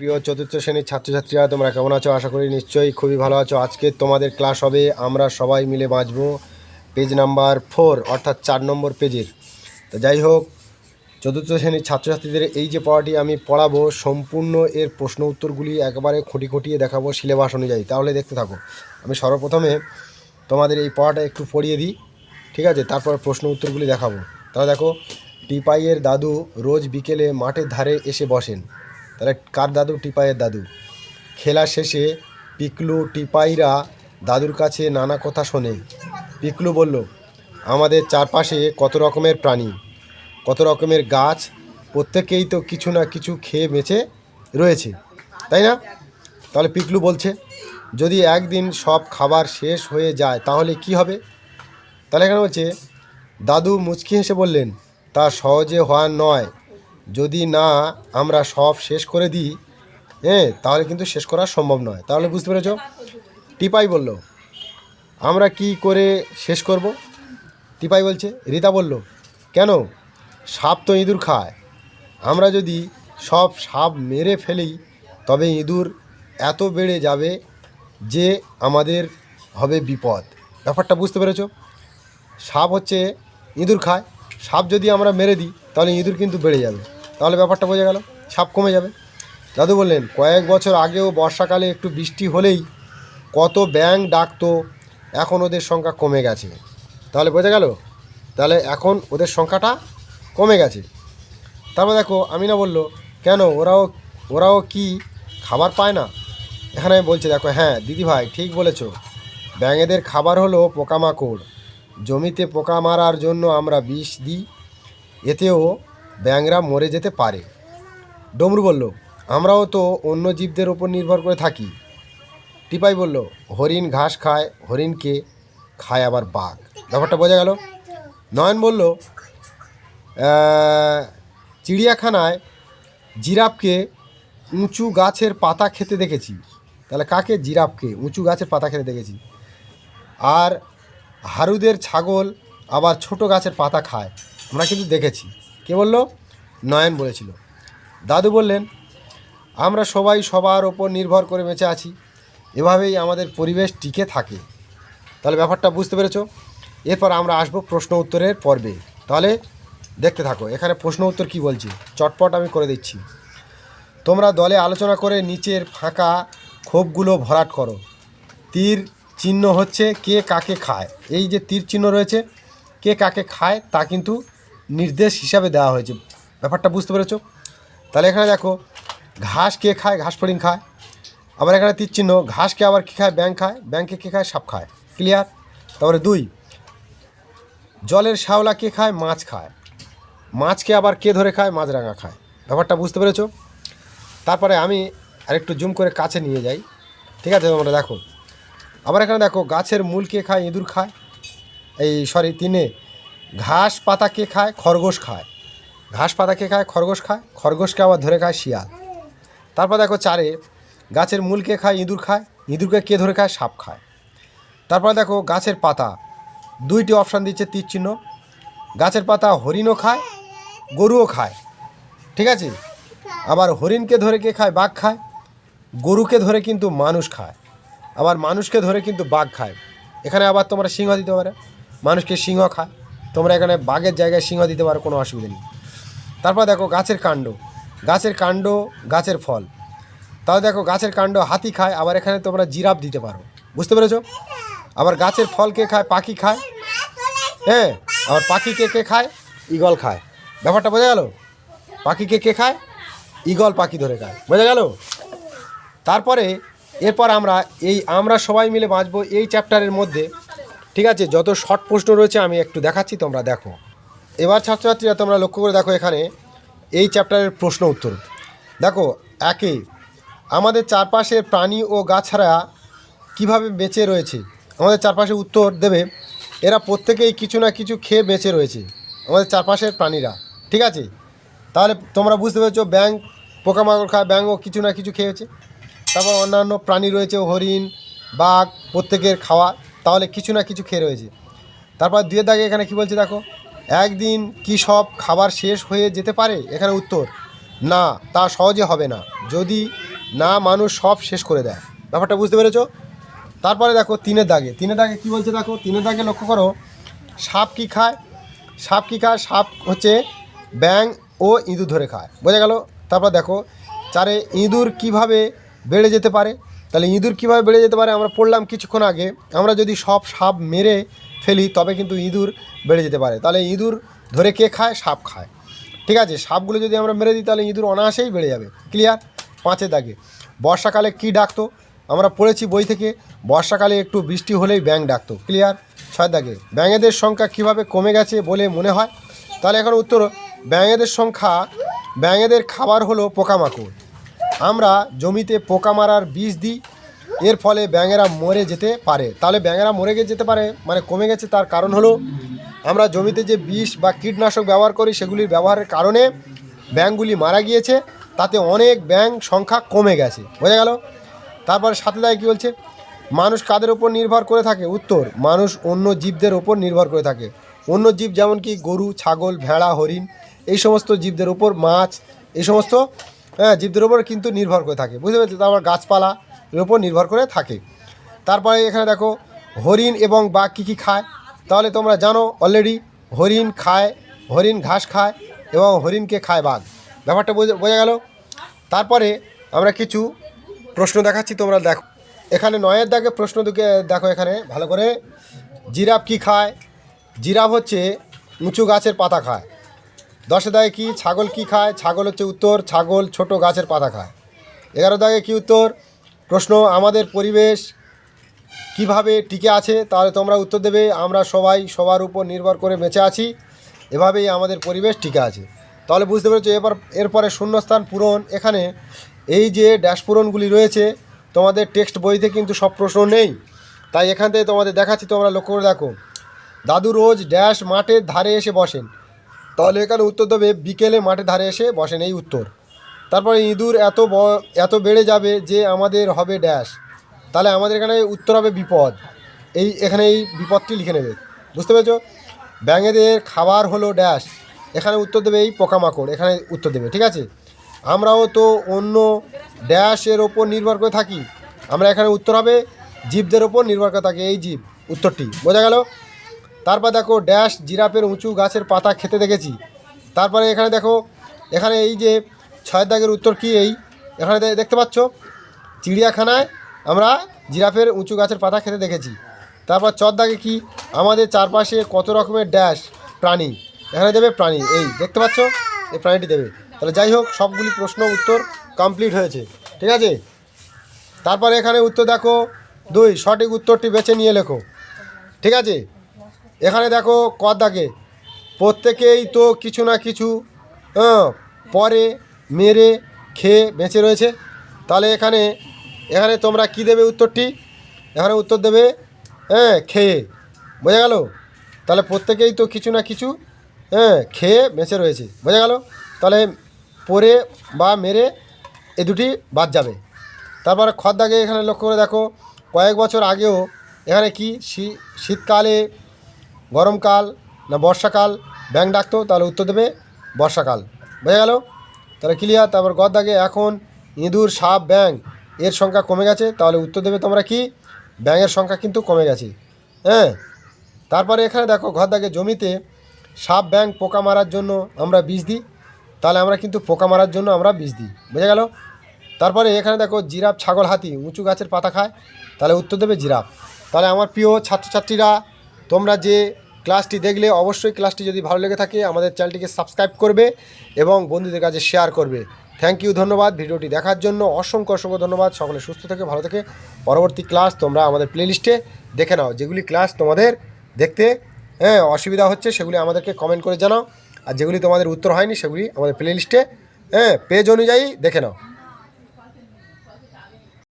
প্রিয় চতুর্থ শ্রেণির ছাত্রছাত্রীরা, তোমরা কেমন আছো? আশা করি নিশ্চয়ই খুবই ভালো আছো। আজকে তোমাদের ক্লাস হবে, আমরা সবাই মিলে বাঁচবো পেজ নাম্বার ফোর অর্থাৎ চার নম্বর পেজের তো যাই হোক, চতুর্থ শ্রেণির ছাত্রছাত্রীদের এই যে পড়াটি আমি পড়াবো, সম্পূর্ণ এর প্রশ্ন উত্তরগুলি একবারে খুঁটি খুঁটিয়ে দেখাবো সিলেবাস অনুযায়ী। তাহলে দেখতে থাকো। আমি সর্বপ্রথমে তোমাদের এই পড়াটা একটু পড়িয়ে দিই, ঠিক আছে? তারপর প্রশ্ন উত্তরগুলি দেখাবো। তাহলে দেখো, টিপাইয়ের দাদু রোজ বিকেলে মাঠের ধারে এসে বসেন। তাহলে কার দাদু? টিপাইয়ের দাদু। খেলা শেষে পিকলু টিপাইরা দাদুর কাছে নানা কথা শোনে। পিকলু বলল, আমাদের চারপাশে কত রকমের প্রাণী, কত রকমের গাছ, প্রত্যেকেই তো কিছু না কিছু খেয়ে বেঁচে রয়েছে, তাই না? তাহলে পিকলু বলছে, যদি একদিন সব খাবার শেষ হয়ে যায় তাহলে কি হবে? তাহলে এখানে বলছে, দাদু মুচকি হেসে বললেন, তা সহজে হওয়ার নয়। যদি না আমরা সব শেষ করে দিই হ্যাঁ তাহলে কিন্তু শেষ করা সম্ভব নয়। তাহলে বুঝতে পেরেছ? টিপাই বলল, আমরা কি করে শেষ করব? টিপাই বলছে, রীতা বলল, কেন? সাপ তো ইঁদুর খায়। আমরা যদি সব সাপ মেরে ফেলি, তবে ইঁদুর এত বেড়ে যাবে যে আমাদের হবে বিপদ। ব্যাপারটা বুঝতে পেরেছ? সাপ হচ্ছে ইঁদুর খায়। সাপ যদি আমরা মেরে দিই, তাহলে ইঁদুর কিন্তু বেড়ে যাবে। তাহলে ব্যাপারটা বোঝা গেল সাপ কমে যাবে। দাদু বললেন, কয়েক বছর আগেও বর্ষাকালে একটু বৃষ্টি হলেই কত ব্যাঙ ডাকতো, এখন ওদের সংখ্যা কমে গেছে। তাহলে বোঝা গেল? তাহলে এখন ওদের সংখ্যাটা কমে গেছে। তারপর দেখো, আমিনা বলল, কেন ওরাও ওরাও কি খাবার পায় না? এখানে বলছে, দেখো হ্যাঁ দিদিভাই, ঠিক বলেছ। ব্যাঙেদের খাবার হলো পোকামাকড়। জমিতে পোকা মারার জন্য আমরা বিষ দিই। এতেও ব্যাঙরা মরে যেতে পারে। ডমরু বলল, আমরাও তো অন্য জীবদের ওপর নির্ভর করে থাকি। টিপাই বলল, হরিণ ঘাস খায়, হরিণকে খায় আবার বাঘ। ব্যাপারটা বোঝা গেল। নয়ন বলল চিড়িয়াখানায় জিরাফকে উঁচু গাছের পাতা খেতে দেখেছি। তাহলে কাকে? জিরাফকে, উঁচু গাছের পাতা খেতে দেখেছি। আর হারুদের ছাগল আবার ছোট গাছের পাতা খায়, আমরা কিন্তু দেখেছি। কে বলল? নয়ন বলেছিল। দাদু বললেন, আমরা সবাই সবার ওপর নির্ভর করে বেঁচে আছি। এভাবেই আমাদের পরিবেশ টিকে থাকে। তাহলে ব্যাপারটা বুঝতে পেরেছ? এরপর আমরা আসব প্রশ্ন উত্তরের পর্বে। তাহলে দেখতে থাকো, এখানে প্রশ্ন উত্তর কি বলছি? চটপট আমি করে দিচ্ছি। তোমরা দলে আলোচনা করে নিচের ফাঁকা ক্ষোভগুলো ভরাট করো। তীর চিহ্ন হচ্ছে কে কাকে খায়। এই যে তীর চিহ্ন রয়েছে, কে কাকে খায় তা কিন্তু নির্দেশ হিসাবে দেওয়া হয়েছে। ব্যাপারটা বুঝতে পেরেছ? তাহলে এখানে দেখো, ঘাস কে খায়? ঘাস ফড়িং খায়। আবার এখানে তীর চিহ্ন ঘাসকে আবার কী খায়? ব্যাং খায়। ব্যাংকে কে খায়? সাপ খায়। ক্লিয়ার তারপরে দুই, জলের শ্যাওলা কে খায়? মাছ খায়। মাছকে আবার কে ধরে খায়? মাছরাঙা খায়। ব্যাপারটা বুঝতে পেরেছ? তারপরে আমি আরেকটু জুম করে কাছে নিয়ে যাই। ঠিক আছে, তোমরা দেখো। আবার এখানে দেখো, গাছের মূল কে খায়? ইঁদুর খায়। এই সরি তিনে ঘাস পাতা কে খায়? খরগোশ খায়। ঘাস পাতা কে খায়? খরগোশ খায়। খরগোশকে আবার ধরে খায় শিয়াল। তারপর দেখো চারে, গাছের মূল কে খায়? ইঁদুর খায়। ইঁদুরকে কে ধরে খায়? সাপ খায়। তারপর দেখো গাছের পাতা। দুইটি অপশান দিচ্ছে তীর চিহ্ন। গাছের পাতা হরিণও খায়, গরুও খায়। ঠিক আছে? আবার হরিণকে ধরে কে খায়? বাঘ খায়। গরুকে ধরে কিন্তু মানুষ খায়। আবার মানুষকে ধরে কিন্তু বাঘ খায়। এখানে আবার তোমরা সিংহ দিতে পারে। মানুষকে সিংহ খায়। তোমরা এখানে বাঘের জায়গায় সিংহ দিতে পারো, কোনো অসুবিধা নেই। তারপর দেখো গাছের কাণ্ড। গাছের কাণ্ড, গাছের ফল। তাও দেখো গাছের কাণ্ড, হাতি খায়, আবার এখানে তোমরা জিরাফ দিতে পারো। বুঝতে পেরেছ? আবার গাছের ফল কে খায়? পাখি খায়? হ্যাঁ আবার পাখিকে কে কে খায়? ঈগল খায়। ব্যাপারটা বোঝা গেল? পাখিকে কে কে খায়? ঈগল পাখি ধরে খায়। বোঝা গেল? তারপরে, এরপর আমরা এই, আমরা সবাই মিলে বাঁচবো এই চ্যাপ্টারের মধ্যে। ঠিক আছে, যত শর্ট প্রশ্ন রয়েছে, আমি একটু দেখাচ্ছি, তোমরা দেখো। এবার ছাত্রছাত্রীরা, তোমরা লক্ষ্য করে দেখো এখানে, এই চ্যাপ্টারের প্রশ্ন উত্তর। দেখো, একে, আমাদের চারপাশের প্রাণী ও গাছাড়া কীভাবে বেঁচে রয়েছে? আমাদের চারপাশে উত্তর দেবে, এরা প্রত্যেকেই কিছু না কিছু খেয়ে বেঁচে রয়েছে, আমাদের চারপাশের প্রাণীরা। ঠিক আছে? তাহলে তোমরা বুঝতে পেরেছ ব্যাং পোকামাকড় খায়, ব্যাঙও কিছু না কিছু খেয়েছে। তারপর অন্যান্য প্রাণী রয়েছে, হরিণ, বাঘ, প্রত্যেকের খাওয়া। তাহলে কিছু না কিছু খেয়ে রয়েছে। তারপর দুয়ের দাগে এখানে কি বলছে দেখো? একদিন কি সব খাবার শেষ হয়ে যেতে পারে? এখানে উত্তর, না, তা সহজে হবে না। যদি না, মানুষ সব শেষ করে দেয়। ব্যাপারটা বুঝতে পেরেছ? তারপরে দেখো তিনের দাগে। তিনের দাগে কী বলছে দেখো? তিনের দাগে লক্ষ্য করো, সাপ কি খায়? সাপ কি খায়? সাপ হচ্ছে ব্যাং ও ইঁদুর ধরে খায়। বোঝা গেল? তারপর দেখো, চারে ইঁদুর কীভাবে বেড়ে যেতে পারে? তাহলে ইঁদুর কীভাবে বেড়ে যেতে পারে? আমরা পড়লাম কিছুক্ষণ আগে। আমরা যদি সব সাপ মেরে ফেলি, তবে কিন্তু ইঁদুর বেড়ে যেতে পারে। তাহলে ইঁদুর ধরে কে খায়? সাপ খায়। ঠিক আছে? সাপগুলো যদি আমরা মেরে দিই, তাহলে ইঁদুর অনায়াসেই বেড়ে যাবে। ক্লিয়ার পাঁচের দাগে। বর্ষাকালে কি ডাকতো? আমরা পড়েছি বই থেকে, বর্ষাকালে একটু বৃষ্টি হলেই ব্যাঙ ডাকতো। ক্লিয়ার ছয় দাগে। ব্যাঙেদের সংখ্যা কীভাবে কমে গেছে বলে মনে হয়? তাহলে এখন উত্তর, ব্যাঙেদের সংখ্যা, ব্যাঙেদের খাবার হলো পোকামাকড়। আমরা জমিতে পোকা মারার বীজ দিই, এর ফলে ব্যাঙেরা মরে যেতে পারে। তাহলে ব্যাঙেরা মরে গিয়ে যেতে পারে মানে কমে গেছে তার কারণ হলো, আমরা জমিতে যে বিষ বা কীটনাশক ব্যবহার করি, সেগুলির ব্যবহারের কারণে ব্যাঙগুলি মারা গিয়েছে, তাতে অনেক ব্যাঙ সংখ্যা কমে গেছে। বোঝা গেল? তারপরে সাথে দায় কী বলছে? মানুষ কাদের ওপর নির্ভর করে থাকে? উত্তর, মানুষ অন্য জীবদের ওপর নির্ভর করে থাকে। অন্য জীব যেমন কি গরু, ছাগল, ভেড়া, হরিণ, এই সমস্ত জীবদের ওপর মাছ, এই সমস্ত হ্যাঁ জীবদের ওপর কিন্তু নির্ভর করে থাকে। বুঝতে পেরেছি তারপর গাছপালা এর ওপর নির্ভর করে থাকে। তারপরে এখানে দেখো, হরিণ এবং বাঘ কী কী খায়? তাহলে তোমরা জানো অলরেডি হরিণ খায়, হরিণ ঘাস খায় এবং হরিণকে খায় বাঘ। ব্যাপারটা বোঝা বোঝা গেল? তারপরে আমরা কিছু প্রশ্ন দেখাচ্ছি, তোমরা দেখো। এখানে নয়ের দাগে প্রশ্ন দুকে, দেখো এখানে, ভালো করে। জিরাফ কি খায়? জিরাফ হচ্ছে উঁচু গাছের পাতা খায়। দশে দাগে কি ছাগল কি খায়? ছাগল হচ্ছে উত্তর, ছাগল ছোট গাছের পাতা খায়। এগারো দাগে কি উত্তর? প্রশ্ন, আমাদের পরিবেশ কীভাবে টিকে আছে? তাহলে তোমরা উত্তর দেবে, আমরা সবাই সবার উপর নির্ভর করে বেঁচে আছি, এভাবেই আমাদের পরিবেশ টিকে আছে। তাহলে বুঝতে পেরেছ এবার এরপরে শূন্যস্থান পূরণ। এখানে এই যে ড্যাশ পূরণগুলি রয়েছে, তোমাদের টেক্সট বইতে কিন্তু সব প্রশ্ন নেই। তাই এখান থেকে তোমাদের দেখাচ্ছি, তোমরা লক্ষ্য করে দেখো। দাদু রোজ ড্যাশ মাঠের ধারে এসে বসেন। তাহলে এখানে উত্তর দেবে, বিকেলে মাঠের ধারে এসে বসেন এই উত্তর। তারপরে ইঁদুর এত এত বেড়ে যাবে যে আমাদের হবে ড্যাশ। তাহলে আমাদের এখানে উত্তর হবে বিপদ। এই, এখানে এই বিপদটি লিখে নেবে। বুঝতে পেরেছ? ব্যাঙেদের খাবার হলো ড্যাশ। এখানে উত্তর দেবে এই পোকামাকড়। এখানে উত্তর দেবে, ঠিক আছে? আমরাও তো অন্য ড্যাশের ওপর নির্ভর করে থাকি। আমরা এখানে উত্তর হবে, জীবদের ওপর নির্ভর করে থাকি এই জীব। উত্তরটি, বোঝা গেল? তারপর দেখো ড্যাশ জিরাফের উঁচু গাছের পাতা খেতে দেখেছি। তারপরে এখানে দেখো, এখানে এই যে ছয় দাগের উত্তর কি এই? এখানে দেখতে পাচ্ছ? চিড়িয়াখানায় আমরা জিরাফের উঁচু গাছের পাতা খেতে দেখেছি। তারপর চর দাগে কি? আমাদের চারপাশে কত রকমের ড্যাশ প্রাণী। এখানে দেবে প্রাণী। এই, দেখতে পাচ্ছ? এই প্রাণীটি দেবে। তাহলে যাই হোক, সবগুলি প্রশ্ন উত্তর কমপ্লিট হয়েছে। ঠিক আছে? তারপরে এখানে উত্তর দেখো, দুই, সঠিক উত্তরটি বেছে নিয়ে লেখো। ঠিক আছে? এখানে দেখো কদ দাগে প্রত্যেকেই তো কিছু না কিছু পরে, মেরে, খেয়ে বেঁচে রয়েছে। তাহলে এখানে এখানে তোমরা কি দেবে উত্তরটি? এখানে উত্তর দেবে হ্যাঁ খেয়ে। বোঝা গেল? তাহলে প্রত্যেকেই তো কিছু না কিছু হ্যাঁ খেয়ে বেঁচে রয়েছে। বোঝা গেল? তাহলে পরে বা মেরে এ দুটি বাদ যাবে। তারপরে খদ্দাকে এখানে লক্ষ্য করে দেখো, কয়েক বছর আগেও এখানে কি শীতকালে গরমকাল না বর্ষাকাল? ব্যাং ডাকতো, তাহলে উত্তর দেবে বর্ষাকাল। বোঝা গেল? তাহলে ক্লিয়ার তারপর গদ এখন ইঁদুর সাপ ব্যাং এর সংখ্যা কমে গেছে, তাহলে উত্তর দেবে তোমরা কি? ব্যাঙের সংখ্যা কিন্তু কমে গেছে। হ্যাঁ? তারপরে এখানে দেখো ঘর দাগে জমিতে সাপ ব্যাং পোকা মারার জন্য আমরা বীজ দিই, তাহলে আমরা কিন্তু পোকা মারার জন্য আমরা বীজ দিই। বুঝে গেল? তারপরে এখানে দেখো, জিরাফ ছাগল হাতি, উঁচু গাছের পাতা খায়, তাহলে উত্তর দেবে জিরাফ। তাহলে আমার প্রিয় ছাত্রছাত্রীরা তোমরা যে ক্লাসটি দেখলে অবশ্যই ক্লাসটি যদি ভালো লেগে থাকে, আমাদের চ্যানেলটিকে সাবস্ক্রাইব করবে এবং বন্ধুদের কাছে শেয়ার করবে। থ্যাংক ইউ ধন্যবাদ। ভিডিওটি দেখার জন্য অসংখ্য অসংখ্য ধন্যবাদ। সকলে সুস্থ থেকে ভালো থেকে পরবর্তী ক্লাস তোমরা আমাদের প্লেলিস্টে দেখে নাও। যেগুলি ক্লাস তোমাদের দেখতে হ্যাঁ অসুবিধা হচ্ছে, সেগুলি আমাদেরকে কমেন্ট করে জানাও। আর যেগুলি তোমাদের উত্তর হয়নি, সেগুলি আমাদের প্লেলিস্টে হ্যাঁ পেজ অনুযায়ী দেখে নাও।